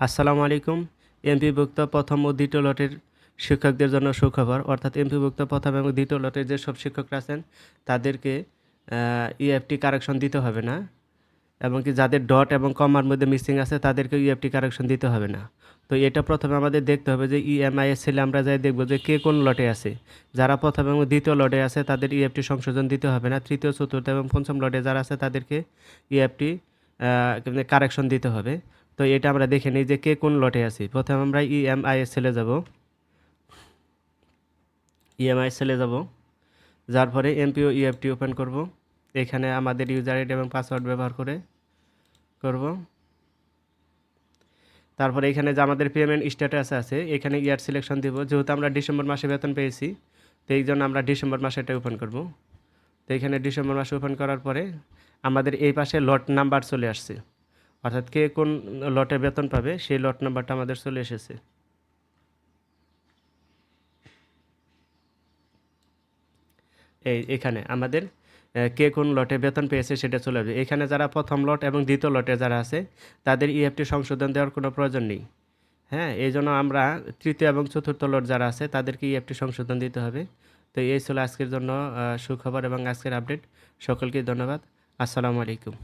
আসসালামু আলাইকুম। এমপিভুক্ত প্রথম ও দ্বিতীয় লটের শিক্ষকদের জন্য সুখবর। অর্থাৎ এমপিভুক্ত প্রথম এবং দ্বিতীয় লটের যেসব শিক্ষকরা আছেন, তাদেরকে ইএফটি কারেকশন দিতে হবে না। এবং কি যাদের ডট এবং কমার মধ্যে মিসিং আছে তাদেরকে ইএফটি কারেকশন দিতে হবে না। তো এটা প্রথমে আমাদের দেখতে হবে যে ইএমআই এর ছেলে আমরা যাই দেখব যে কে কোন লটে আছে। যারা প্রথম এবং দ্বিতীয় লটে আছে, তাদের ইএফটি সংশোধন দিতে হবে না। তৃতীয়, চতুর্থ এবং পঞ্চম লটে যারা আছে, তাদেরকে ইএফটি কারেকশন দিতে হবে। তো এটা আমরা দেখে নিই যে কে কোন লটে আছি। প্রথমে আমরা ইএমআই সেলে যাব। ইএমআই সেলে যাব। যার পরে এমপিও ইএফটি ওপেন করব। এখানে আমাদের ইউজার আইডি এবং পাসওয়ার্ড ব্যবহার করে করব। তারপরে এখানে যে আমাদের পেমেন্ট স্ট্যাটাস আছে, এখানে ইয়ার সিলেকশন দিব। যেহেতু আমরা ডিসেম্বর মাসে বেতন পেয়েছি, তো এই জন্য আমরা ডিসেম্বর মাসে এটা ওপেন করব। তো এখানে ডিসেম্বর মাসে ওপেন করার পরে আমাদের এই পাশে লট নাম্বার চলে আসছে। অর্থাৎ কে কোন লটে বেতন পাবে, সেই লট নাম্বারটা আমাদের চলে এসেছে। এই এখানে আমাদের কে কোন লটে বেতন পেয়েছে সেটা চলে আসবে। এখানে যারা প্রথম লট এবং দ্বিতীয় লটে যারা আছে, তাদের ইএফটি সংশোধন দেওয়ার কোনো প্রয়োজন নেই। হ্যাঁ এই জন্য আমরা তৃতীয় এবং চতুর্থ লট যারা আছে, তাদেরকে ইএফটি সংশোধন দিতে হবে। তো এই ছিল আজকের জন্য সুখবর এবং আজকের আপডেট। সকলকে ধন্যবাদ। আসসালামু আলাইকুম।